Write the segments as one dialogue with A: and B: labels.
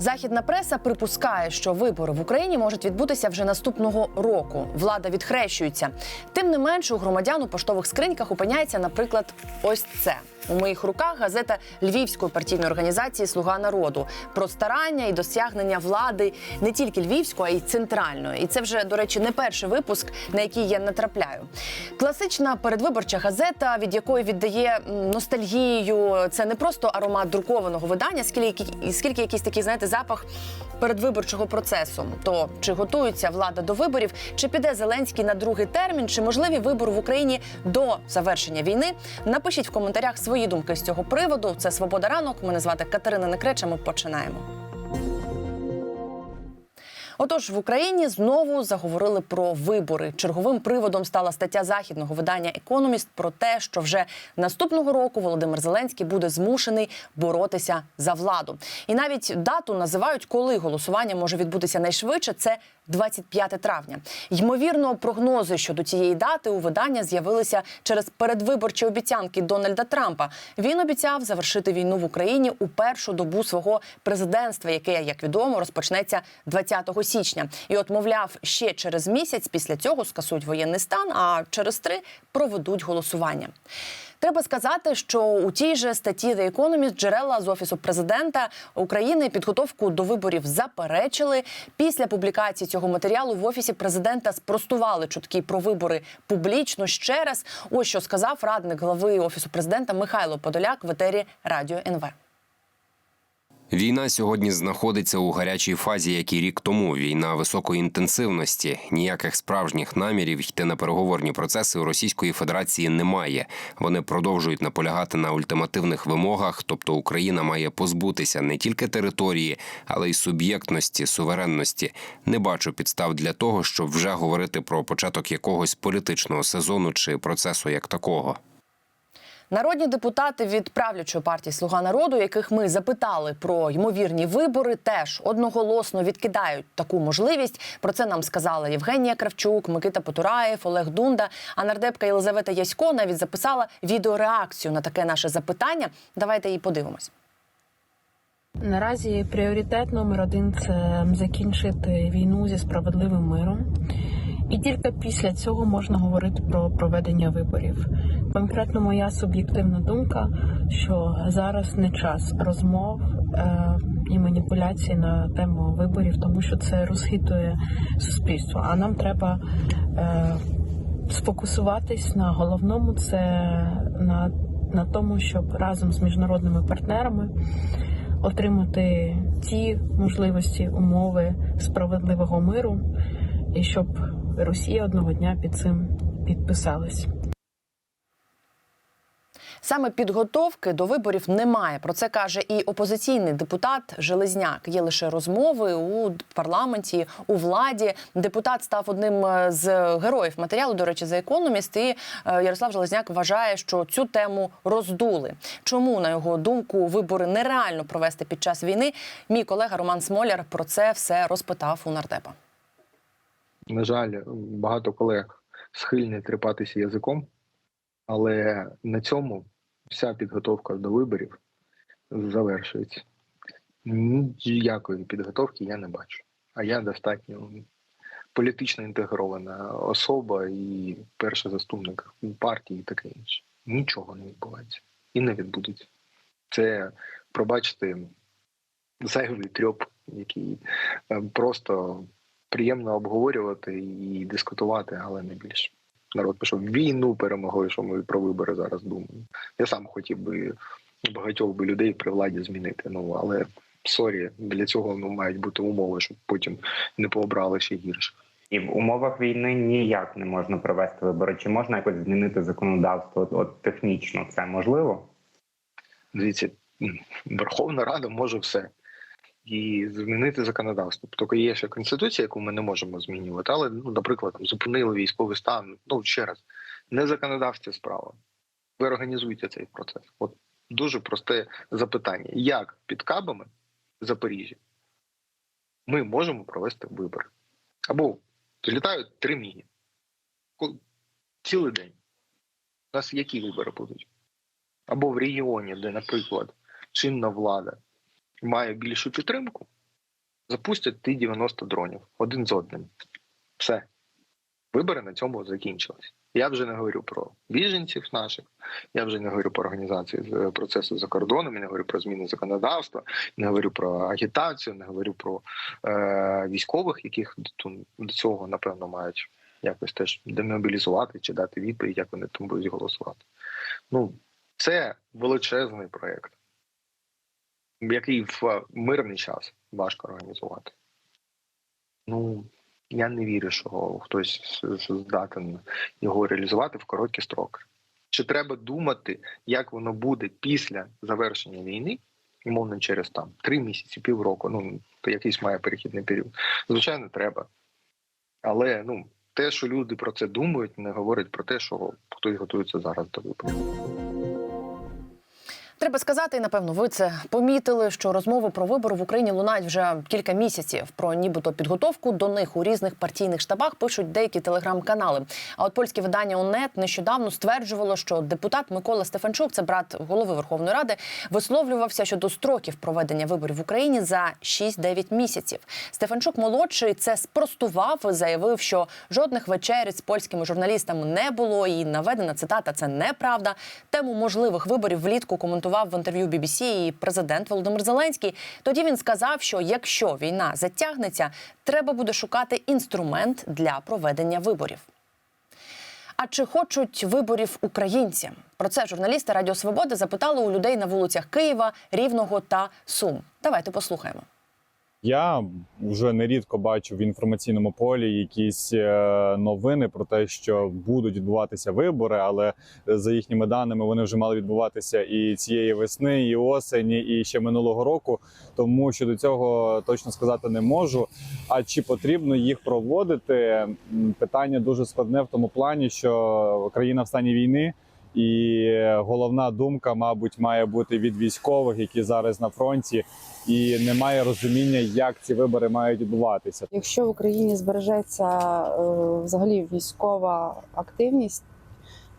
A: Західна преса припускає, що вибори в Україні можуть відбутися вже наступного року. Влада відхрещується. Тим не менше, у громадян у поштових скриньках опиняється, наприклад, ось це. У моїх руках газета Львівської партійної організації Слуга народу про старання і досягнення влади не тільки львівської, а й центральної. І це вже, до речі, не перший випуск, на який я натрапляю. Класична передвиборча газета, від якої віддає ностальгією. Це не просто аромат друкованого видання, скільки, скільки якийсь такий, знаєте, запах передвиборчого процесу. То чи готується влада до виборів, чи піде Зеленський на другий термін, чи можливі вибори в Україні до завершення війни? Напишіть в коментарях свої думки з цього приводу. Це Свобода ранок. Мене звати Катерина Некреча. Ми починаємо. Отож, в Україні знову заговорили про вибори. Черговим приводом стала стаття західного видання Економіст про те, що вже наступного року Володимир Зеленський буде змушений боротися за владу. І навіть дату називають, коли голосування може відбутися найшвидше. Це 25 травня. Ймовірно, прогнози щодо цієї дати у видання з'явилися через передвиборчі обіцянки Дональда Трампа. Він обіцяв завершити війну в Україні у першу добу свого президентства, яке, як відомо, розпочнеться 20 січня. І от, мовляв, ще через місяць після цього скасують воєнний стан, а через три проведуть голосування. Треба сказати, що у тій же статті The Economist джерела з офісу президента України підготовку до виборів заперечили. Після публікації цього матеріалу в офісі президента спростували чутки про вибори публічно ще раз. Ось що сказав радник глави офісу президента Михайло Подоляк в етері Радіо НВ.
B: Війна сьогодні знаходиться у гарячій фазі, як і рік тому. Війна високої інтенсивності. Ніяких справжніх намірів йти на переговорні процеси у Російської Федерації немає. Вони продовжують наполягати на ультимативних вимогах, тобто Україна має позбутися не тільки території, але й суб'єктності, суверенності. Не бачу підстав для того, щоб вже говорити про початок якогось політичного сезону чи процесу як такого.
A: Народні депутати від правлячої партії Слуга народу, яких ми запитали про ймовірні вибори, теж одноголосно відкидають таку можливість. Про це нам сказала Євгенія Кравчук, Микита Потураєв, Олег Дунда. А нардепка Єлизавета Ясько навіть записала відеореакцію на таке наше запитання. Давайте її подивимось.
C: Наразі пріоритет номер один це закінчити війну зі справедливим миром. І тільки після цього можна говорити про проведення виборів. Конкретно моя суб'єктивна думка, що зараз не час розмов е, і маніпуляцій на тему виборів, тому що це розхитує суспільство. А нам треба е, сфокусуватись на головному, це на, на тому, щоб разом з міжнародними партнерами отримати ті можливості, умови справедливого миру, і щоб Росія одного дня під цим підписалась.
A: Саме підготовки до виборів немає. Про це каже і опозиційний депутат Железняк. Є лише розмови у парламенті, у владі. Депутат став одним е, з героїв матеріалу. До речі, за економіст. І е, Ярослав Железняк вважає, що цю тему роздули. Чому на його думку вибори нереально провести під час війни? Мій колега Роман Смоляр про це все розпитав у нардепа.
D: На жаль, багато колег схильні тріпатися язиком, але на цьому вся підготовка до виборів завершується. Ніякої підготовки я не бачу. А я достатньо політично інтегрована особа і перший заступник партії і таке інше. Нічого не відбувається і не відбудеться. Це, пробачте, зайвий трьоп, який е, просто приємно обговорювати і дискутувати, але не більше. Народ пішов війну перемогли, що ми про вибори зараз думаємо. Я сам хотів би багатьох би людей при владі змінити. Ну але сорі, для цього ну мають бути умови, щоб потім не пообрали ще гірше.
E: І в умовах війни ніяк не можна провести вибори. Чи можна якось змінити законодавство? От, от технічно це можливо?
D: Дивіться, Верховна Рада може все. І змінити законодавство. Тільки є ще конституція, яку ми не можемо змінювати, але ну, наприклад, там, зупинили військовий стан. Ну ще раз, не законодавця справа. Ви організуєте цей процес. От дуже просте запитання: як під кабами Запоріжжя ми можемо провести вибори? Або літають три міги цілий день. У нас які вибори будуть? Або в регіоні, де, наприклад, чинна влада має більшу підтримку, запустять ті 90 дронів один з одним. Все. Вибори на цьому закінчились. Я вже не говорю про біженців наших, я вже не говорю про організацію процесу за кордоном, я не говорю про зміни законодавства, не говорю про агітацію, не говорю про е, військових, яких до цього, напевно, мають якось теж демобілізувати чи дати відповідь, як вони там будуть голосувати. Ну, це величезний проєкт, який в мирний час важко організувати. Ну, я не вірю, що хтось здатен його реалізувати в короткі строки. Чи треба думати, як воно буде після завершення війни, умовно через там три місяці, півроку, ну якийсь має перехідний період. Звичайно, треба. Але ну, те, що люди про це думають, не говорить про те, що хтось готується зараз до виборів.
A: Треба сказати, і напевно, ви це помітили, що розмови про вибори в Україні лунають вже кілька місяців. Про нібито підготовку до них у різних партійних штабах пишуть деякі телеграм-канали. А от польське видання ОНЕТ нещодавно стверджувало, що депутат Микола Стефанчук, це брат голови Верховної Ради, висловлювався щодо строків проведення виборів в Україні за 6-9 місяців. Стефанчук молодший це спростував, заявив, що жодних вечерів з польськими журналістами не було. І наведена цитата це неправда. Тему можливих виборів влітку коментував в інтерв'ю BBC і президент Володимир Зеленський. Тоді він сказав, що якщо війна затягнеться, треба буде шукати інструмент для проведення виборів. А чи хочуть виборів українці? Про це журналісти Радіо Свобода запитали у людей на вулицях Києва, Рівного та Сум. Давайте послухаємо.
F: Я вже нерідко бачу в інформаційному полі якісь е, новини про те, що будуть відбуватися вибори, але за їхніми даними вони вже мали відбуватися і цієї весни, і осені, і ще минулого року. Тому що до цього точно сказати не можу. А чи потрібно їх проводити? Питання дуже складне в тому плані, що країна в стані війни. І головна думка, мабуть, має бути від військових, які зараз на фронті, і немає розуміння, як ці вибори мають відбуватися.
G: Якщо в Україні збережеться е, взагалі військова активність,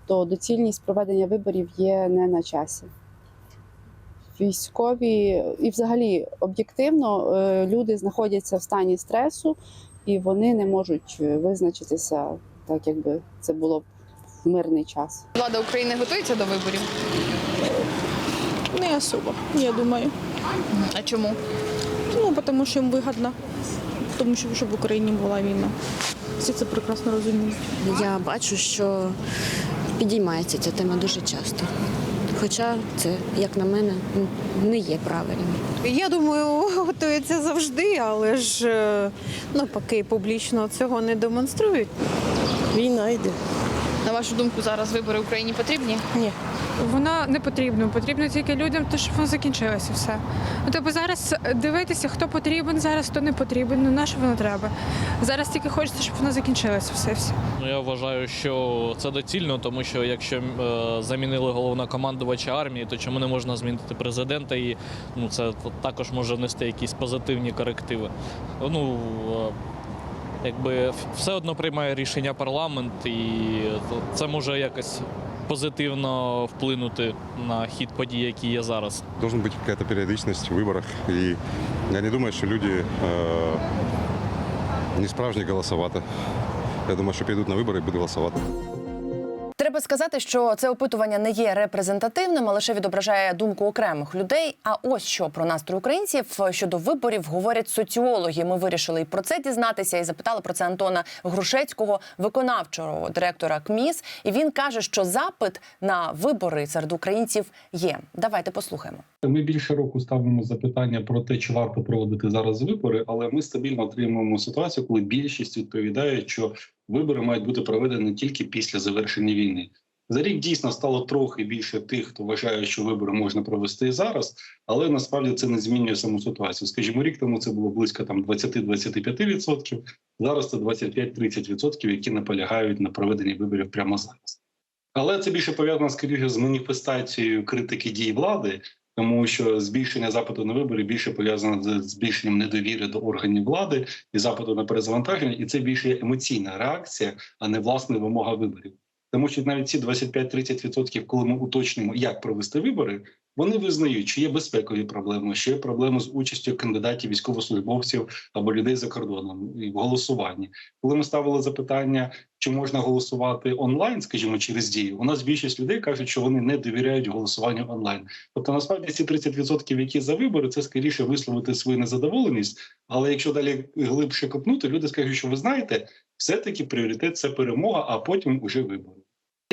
G: то доцільність проведення виборів є не на часі. Військові і, взагалі, об'єктивно е, люди знаходяться в стані стресу, і вони не можуть е, визначитися так, якби це було б в мирний час.
H: Влада України готується до виборів.
I: Не особо, я думаю.
H: А чому?
I: Ну, тому що їм вигідно, тому що щоб в Україні була війна. Всі це прекрасно розуміють.
J: Я бачу, що підіймається ця тема дуже часто. Хоча це, як на мене, не є правильним.
K: Я думаю, готується завжди, але ж е, ну, поки публічно цього не демонструють. Війна йде.
H: На вашу думку, зараз вибори Україні потрібні? Ні.
L: Вона не потрібна. Потрібно тільки людям, те, щоб воно закінчилося все. Ну, тобто зараз дивитися, хто потрібен зараз, хто не потрібен. Ну на що воно треба? Зараз тільки хочеться, щоб воно закінчилося все. все.
M: Ну, я вважаю, що це доцільно, тому що якщо е, замінили головнокомандувача армії, то чому не можна змінити президента? І ну, це також може внести якісь позитивні корективи. Ну, е, якби все одно приймає рішення парламент, і це може якось позитивно вплинути на хід подій, які є зараз.
N: Должна быть какая-то периодичность в выборах. И я не думаю, что люди э, не справжні голосувати. Я думаю, що підуть на вибори і будуть голосувати.
A: Треба сказати, що це опитування не є репрезентативним, а лише відображає думку окремих людей. А ось що про настрій українців щодо виборів говорять соціологи. Ми вирішили і про це дізнатися і запитали про це Антона Грушецького, виконавчого директора КМІС. І він каже, що запит на вибори серед українців є. Давайте послухаємо.
O: Ми більше року ставимо запитання про те, чи варто проводити зараз вибори, але ми стабільно отримуємо ситуацію, коли більшість відповідає, що вибори мають бути проведені тільки після завершення війни. За рік дійсно стало трохи більше тих, хто вважає, що вибори можна провести зараз, але насправді це не змінює саму ситуацію. Скажімо, рік тому це було близько там 20-25%, Зараз це 25-30%, які наполягають на проведенні виборів прямо зараз. Але це більше пов'язано скоріше з маніфестацією критики дій влади, тому що збільшення запиту на вибори більше пов'язано з збільшенням недовіри до органів влади і запиту на перезавантаження, і це більше емоційна реакція, а не власне вимога виборів. Тому що навіть ці 25-30%, коли ми уточнимо, як провести вибори, Вони визнають, що є безпекові проблеми, що є проблеми з участю кандидатів військовослужбовців або людей за кордоном в голосуванні. Коли ми ставили запитання, чи можна голосувати онлайн, скажімо, через дію, у нас більшість людей кажуть, що вони не довіряють голосуванню онлайн. Тобто, насправді ці 30%, які за вибори, це скоріше висловити свою незадоволеність. Але якщо далі глибше копнути, люди скажуть, що ви знаєте, все-таки пріоритет це перемога, а потім уже вибори.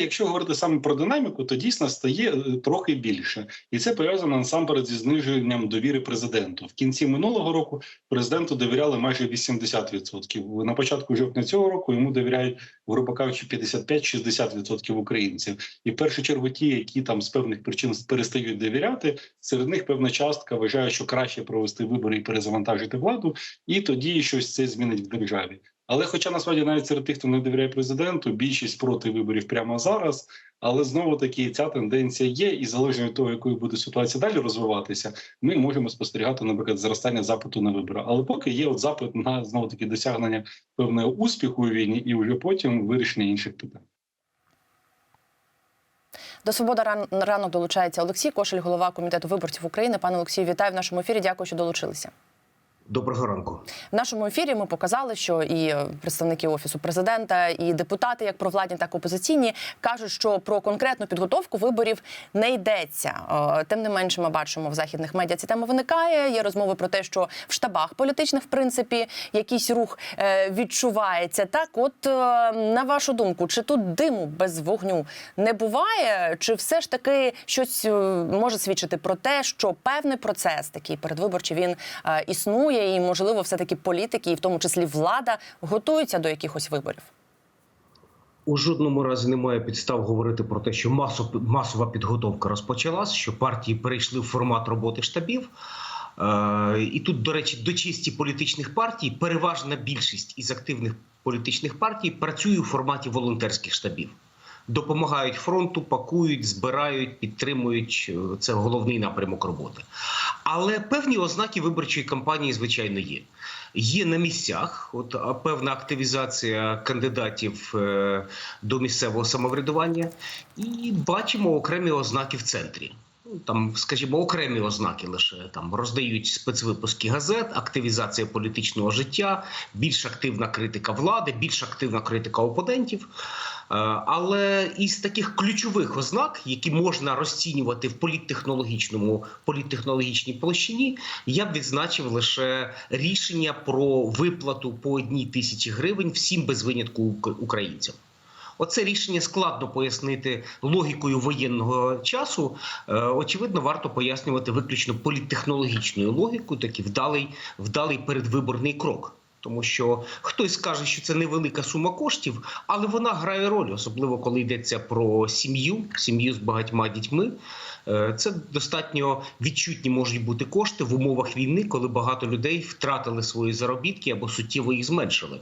O: Якщо говорити саме про динаміку, то дійсно стає е, трохи більше, і це пов'язано насамперед зі зниженням довіри президенту. В кінці минулого року президенту довіряли майже 80%. На початку жовтня цього року йому довіряють, грубо кажучи, 55-60% українців. І в першу чергу, ті, які там з певних причин перестають довіряти, серед них певна частка вважає, що краще провести вибори і перезавантажити владу, і тоді щось це змінить в державі. Але, хоча насправді навіть серед тих, хто не довіряє президенту, більшість проти виборів прямо зараз. Але знову таки ця тенденція є, і залежно від того, якою буде ситуація далі розвиватися, ми можемо спостерігати, наприклад, зростання запиту на вибори. Але поки є от запит на знову таки досягнення певного успіху у війні, і вже потім вирішення інших питань.
A: До свободи ран ранок долучається Олексій Кошель, голова комітету виборців України. Пане Олексію, вітаю в нашому ефірі. Дякую, що долучилися.
P: Доброго ранку.
A: В нашому ефірі ми показали, що і представники офісу президента, і депутати, як провладні, так і опозиційні, кажуть, що про конкретну підготовку виборів не йдеться. Е, Тим не менше, ми бачимо в західних медіа ця тема виникає. Є розмови про те, що в штабах політичних, в принципі, якийсь рух е, відчувається. Так, от е, на вашу думку, чи тут диму без вогню не буває, чи все ж таки щось може свідчити про те, що певний процес такий передвиборчий він е, існує, і можливо, все таки політики, і в тому числі влада, готуються до якихось виборів.
P: У жодному разі немає підстав говорити про те, що масо, масова підготовка розпочалась, що партії перейшли в формат роботи штабів. Е, і тут, до речі, до чисті політичних партій переважна більшість із активних політичних партій працює у форматі волонтерських штабів. Допомагають фронту, пакують, збирають, підтримують. Е, Це головний напрямок роботи. Але певні ознаки виборчої кампанії, звичайно, є. Є на місцях, от певна активізація кандидатів е, до місцевого самоврядування, і бачимо окремі ознаки в центрі. Ну, Там, скажімо, окремі ознаки лише там роздають спецвипуски газет, активізація політичного життя, більш активна критика влади, більш активна критика опонентів. Е, Але із таких ключових ознак, які можна розцінювати в політтехнологічному політтехнологічній площині, я б відзначив лише рішення про виплату по одній тисячі гривень всім без винятку українцям. Оце рішення складно пояснити логікою воєнного часу. Е, Очевидно, варто пояснювати виключно політтехнологічною логікою, такий вдалий, вдалий передвиборний крок. Тому що хтось скаже, що це невелика сума коштів, але вона грає роль, особливо коли йдеться про сім'ю, сім'ю з багатьма дітьми. Е, Це достатньо відчутні можуть бути кошти в умовах війни, коли багато людей втратили свої заробітки або суттєво їх зменшили.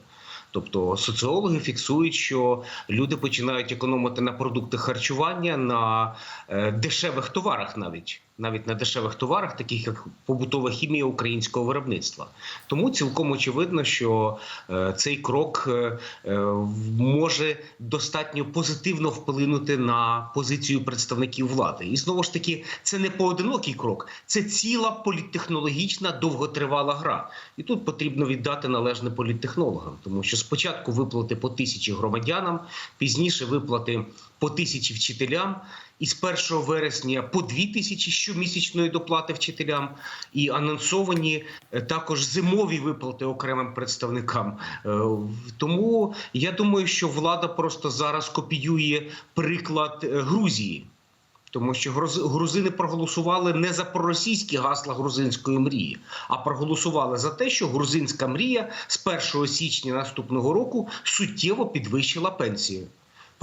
P: Тобто соціологи фіксують, що люди починають економити на продуктах харчування, на е, дешевих товарах, навіть навіть на дешевих товарах, таких як побутова хімія українського виробництва. Тому цілком очевидно, що е, цей крок е, е, може достатньо позитивно вплинути на позицію представників влади. І знову ж таки, це не поодинокий крок, це ціла політтехнологічна довготривала гра. І тут потрібно віддати належне політтехнологам, тому що спочатку виплати по тисячі громадянам, пізніше виплати по тисячі вчителям. І з 1 вересня по 2 тисячі щомісячної доплати вчителям, і анонсовані е, також зимові виплати окремим представникам. Е, Тому я думаю, що влада просто зараз копіює приклад е, Грузії. Тому що груз- грузини проголосували не за проросійські гасла грузинської мрії, а проголосували за те, що грузинська мрія з 1 січня наступного року суттєво підвищила пенсію.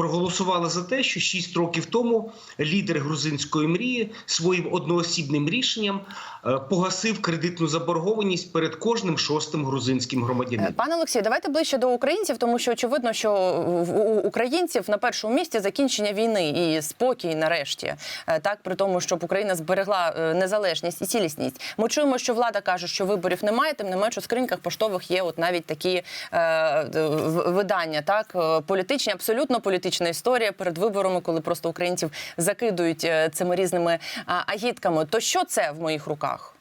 P: Проголосували за те, що 6 років тому лідер грузинської мрії своїм одноосібним рішенням е, погасив кредитну заборгованість перед кожним шостим грузинським громадянином.
A: Пане Олексію, давайте ближче до українців, тому що очевидно, що у українців на першому місці закінчення війни і спокій, нарешті, Е, так при тому, щоб Україна зберегла е, незалежність і цілісність. Ми чуємо, що влада каже, що виборів немає. Тим не менш у скриньках поштових є от навіть такі е, видання, так е, політичні, абсолютно політичні політична історія перед виборами, коли просто українців закидують е, цими різними агітками. То що це в моїх руках?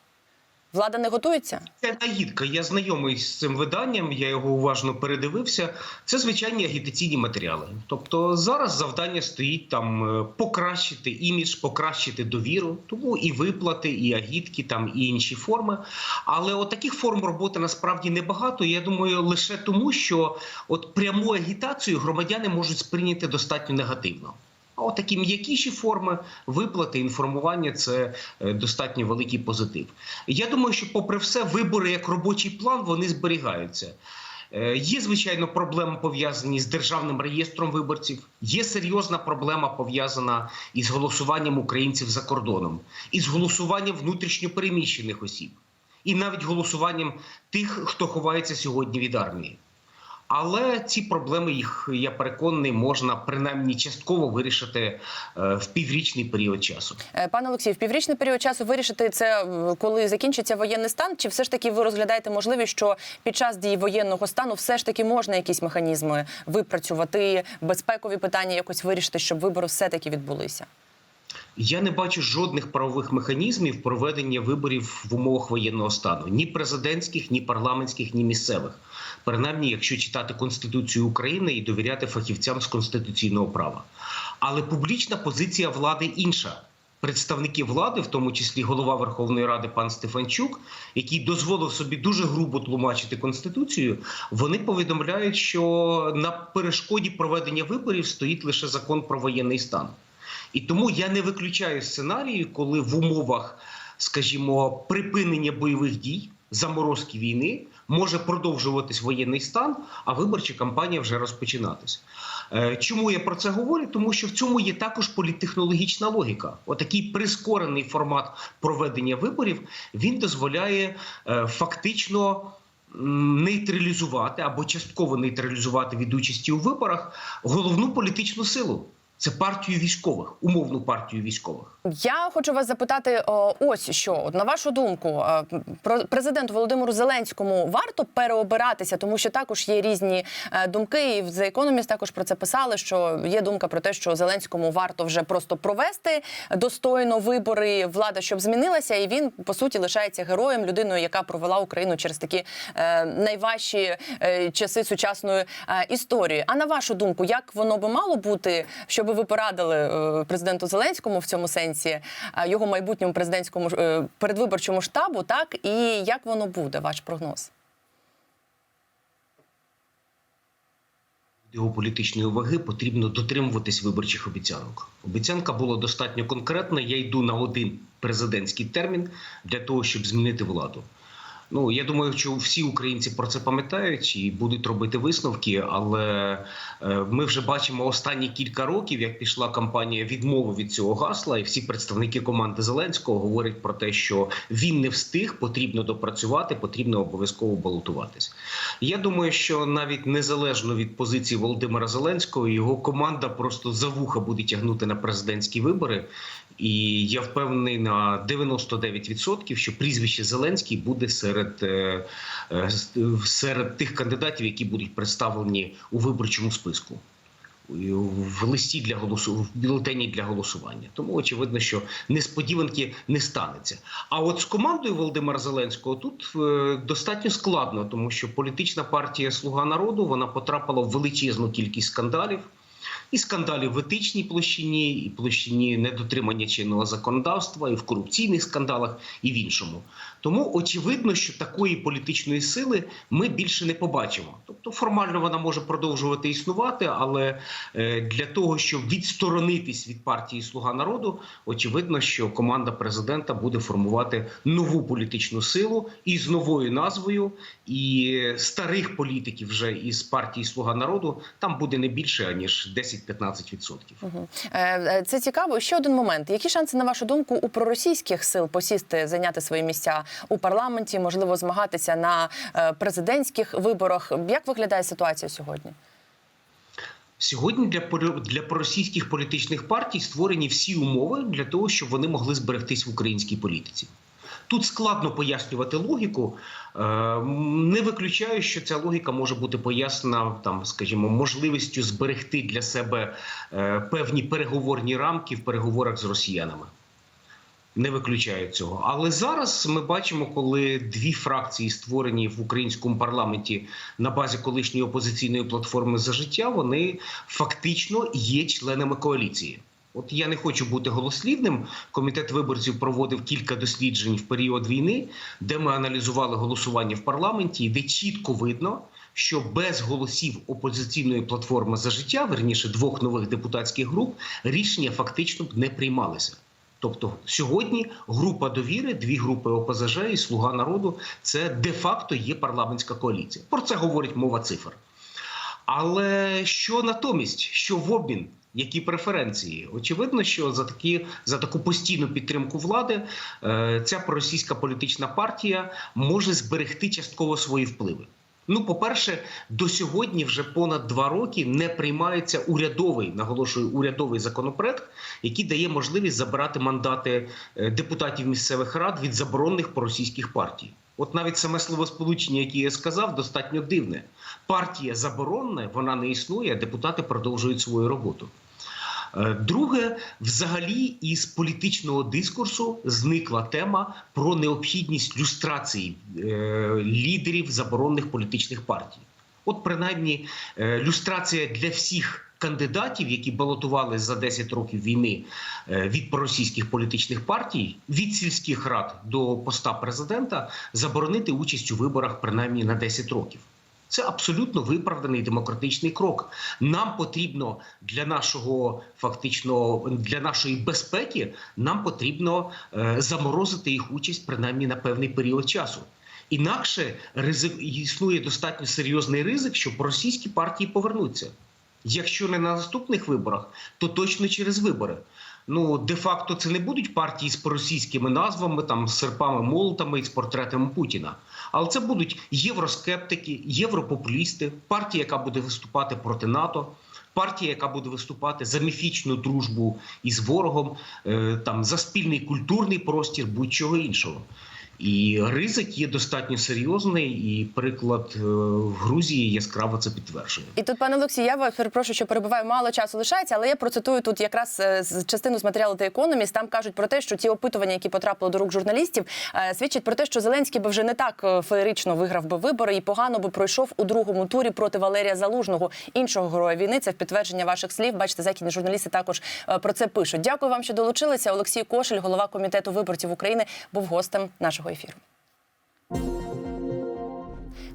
A: Влада не готується?
P: Це агітка. Я знайомий з цим виданням, я його уважно передивився. Це звичайні агітаційні матеріали. Тобто зараз завдання стоїть там е, покращити імідж, покращити довіру, тому і виплати, і агітки, там і інші форми. Але от таких форм роботи насправді небагато. Я думаю, лише тому, що от пряму агітацію громадяни можуть сприйняти достатньо негативно. А от такі м'якіші форми виплати, інформування це е, достатньо великий позитив. Я думаю, що, попри все, вибори як робочий план вони зберігаються. Е, Є звичайно проблеми пов'язані з державним реєстром виборців. Є серйозна проблема пов'язана із голосуванням українців за кордоном, із голосуванням внутрішньопереміщених осіб, і навіть голосуванням тих, хто ховається сьогодні від армії. Але ці проблеми їх я переконаний можна принаймні частково вирішити е, в піврічний період часу.
A: Е, Пане Олексію, в піврічний період часу вирішити це, е, коли закінчиться воєнний стан, чи все ж таки ви розглядаєте можливість, що під час дії воєнного стану все ж таки можна якісь механізми випрацювати, безпекові питання якось вирішити, щоб вибори все таки відбулися?
P: Я не бачу жодних правових механізмів проведення виборів в умовах воєнного стану ні президентських, ні парламентських, ні місцевих. Принаймні, якщо читати Конституцію України і довіряти фахівцям з конституційного права. Але публічна позиція влади інша. Представники влади, в тому числі голова Верховної Ради пан Стефанчук, який дозволив собі дуже грубо тлумачити конституцію, вони повідомляють, що на перешкоді проведення виборів стоїть лише закон про воєнний стан. І тому я не виключаю сценарію, коли в умовах, скажімо, припинення бойових дій, заморозки війни може продовжуватись воєнний стан, а виборча кампанія вже розпочинатись. Е, Чому я про це говорю? Тому що в цьому є також політтехнологічна логіка. Отакий прискорений формат проведення виборів він дозволяє е, фактично. Нейтралізувати або частково нейтралізувати від участі у виборах головну політичну силу це партію військових, умовну партію військових.
A: Я хочу вас запитати ось що на вашу думку, е, про президенту Володимиру Зеленському варто переобиратися, тому що також є різні е, думки. І в The Economist також про це писали. Що є думка про те, що Зеленському варто вже просто провести достойно вибори, влада щоб змінилася, і він по суті лишається героєм, людиною, яка провела Україну через такі е, найважчі часи сучасної історії. А на вашу думку, як воно би мало бути, щоб ви порадили е, президенту Зеленському в цьому сенсі, е, його майбутньому президентському е, передвиборчому штабу, так і як воно буде, ваш прогноз?
P: Його політичної ваги потрібно дотримуватись виборчих обіцянок. Обіцянка була достатньо конкретна. Я йду на один президентський термін для того, щоб змінити владу. Ну я думаю, що всі українці про це пам'ятають і будуть робити висновки. Але е, ми вже бачимо останні кілька років, як пішла кампанія відмови від цього гасла, і всі представники команди Зеленського говорять про те, що він не встиг, потрібно допрацювати, потрібно обов'язково балотуватись. Я думаю, що навіть незалежно від позиції Володимира Зеленського, його команда просто за вуха буде тягнути на президентські вибори. І я впевнений на 99%, що прізвище Зеленський буде серед, е, е, серед тих кандидатів, які будуть представлені у виборчому списку. В листі для голосу в бюлетені для голосування, тому очевидно, що несподіванки не станеться. А от з командою Володимира Зеленського тут е, достатньо складно, тому що політична партія Слуга народу вона потрапила в величезну кількість скандалів. І скандалів в етичній площині, і площині недотримання чинного законодавства, і в корупційних скандалах, і в іншому. Тому очевидно, що такої політичної сили ми більше не побачимо. Тобто, формально вона може продовжувати існувати, але е, для того, щоб відсторонитись від партії Слуга народу, очевидно, що команда президента буде формувати нову політичну силу із новою назвою, і старих політиків вже із партії Слуга народу там буде не більше аніж 10-15%.
A: Угу. Е, Це цікаво. Ще один момент. Які шанси, на вашу думку, у проросійських сил посісти, зайняти свої місця у парламенті, можливо, змагатися на е, президентських виборах? Як виглядає ситуація сьогодні?
P: Сьогодні для для проросійських політичних партій створені всі умови для того, щоб вони могли зберегтись в українській політиці. Тут складно пояснювати логіку. Е, Не виключаю, що ця логіка може бути пояснена там, скажімо, можливістю зберегти для себе е, певні переговорні рамки в переговорах з росіянами. Не виключаю цього. Але зараз ми бачимо, коли дві фракції створені в українському парламенті на базі колишньої опозиційної платформи за життя, вони фактично є членами коаліції. От я не хочу бути голослівним. Комітет виборців проводив кілька досліджень в період війни, де ми аналізували голосування в парламенті, і де чітко видно, що без голосів опозиційної платформи за життя, верніше двох нових депутатських груп, рішення фактично б не приймалися. Тобто сьогодні група довіри, дві групи ОПЗЖ і Слуга народу це де-факто є парламентська коаліція. Про це говорить мова цифр. Але що натомість, що в обмін, які преференції? Очевидно, що за такі за таку постійну підтримку влади е, ця проросійська політична партія може зберегти частково свої впливи. Ну, по-перше, до сьогодні вже понад два роки не приймається урядовий, наголошую, урядовий законопроект, який дає можливість забирати мандати е, депутатів місцевих рад від заборонених проросійських партій. От навіть саме словосполучення, яке я сказав, достатньо дивне. Партія заборонена, вона не існує, а депутати продовжують свою роботу. Е, Друге, взагалі, із політичного дискурсу зникла тема про необхідність люстрації е, лідерів заборонених політичних партій. От, принаймні, е, люстрація для всіх кандидатів, які балотували за 10 років війни е, від проросійських політичних партій, від сільських рад до поста президента, заборонити участь у виборах принаймні на 10 років. Це абсолютно виправданий демократичний крок. Нам потрібно для нашого фактично для нашої безпеки, нам потрібно е, заморозити їх участь принаймні на певний період часу. Інакше ризик існує достатньо серйозний ризик, що російські партії повернуться. Якщо не на наступних виборах, то точно через вибори. Ну де-факто це не будуть партії з проросійськими назвами, там з серпами, молотами і з портретами Путіна. Але це будуть євроскептики, європопулісти, партія, яка буде виступати проти НАТО, партія, яка буде виступати за міфічну дружбу із ворогом, е, там за спільний культурний простір, будь-чого іншого. І ризик є достатньо серйозний, і приклад е, в Грузії яскраво це підтверджує.
A: І тут, пане Олексій, я вас перепрошую, що перебуваю, мало часу лишається, але я процитую тут якраз е, з частину з матеріалу The Economist. Там кажуть про те, що ті опитування, які потрапили до рук журналістів, е, свідчать про те, що Зеленський би вже не так феєрично виграв би вибори і погано би пройшов у другому турі проти Валерія Залужного, іншого героя війни. Це в підтвердження ваших слів. Бачите, західні журналісти також про це пишуть. Дякую вам, що долучилися. Олексій Кошель, голова комітету виборців України, був гостем нашого ефіру.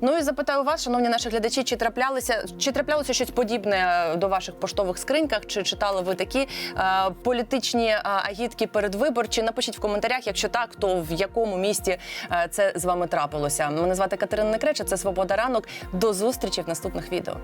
A: Ну і запитаю вас, шановні наші глядачі, чи траплялися, чи траплялося щось подібне е, до ваших поштових скриньках? Чи читали ви такі е, політичні е, агітки передвиборчі? Напишіть в коментарях, якщо так, то в якому місті е, це з вами трапилося? Мене звати Катерина Некреча, це Свобода ранок. До зустрічі в наступних відео.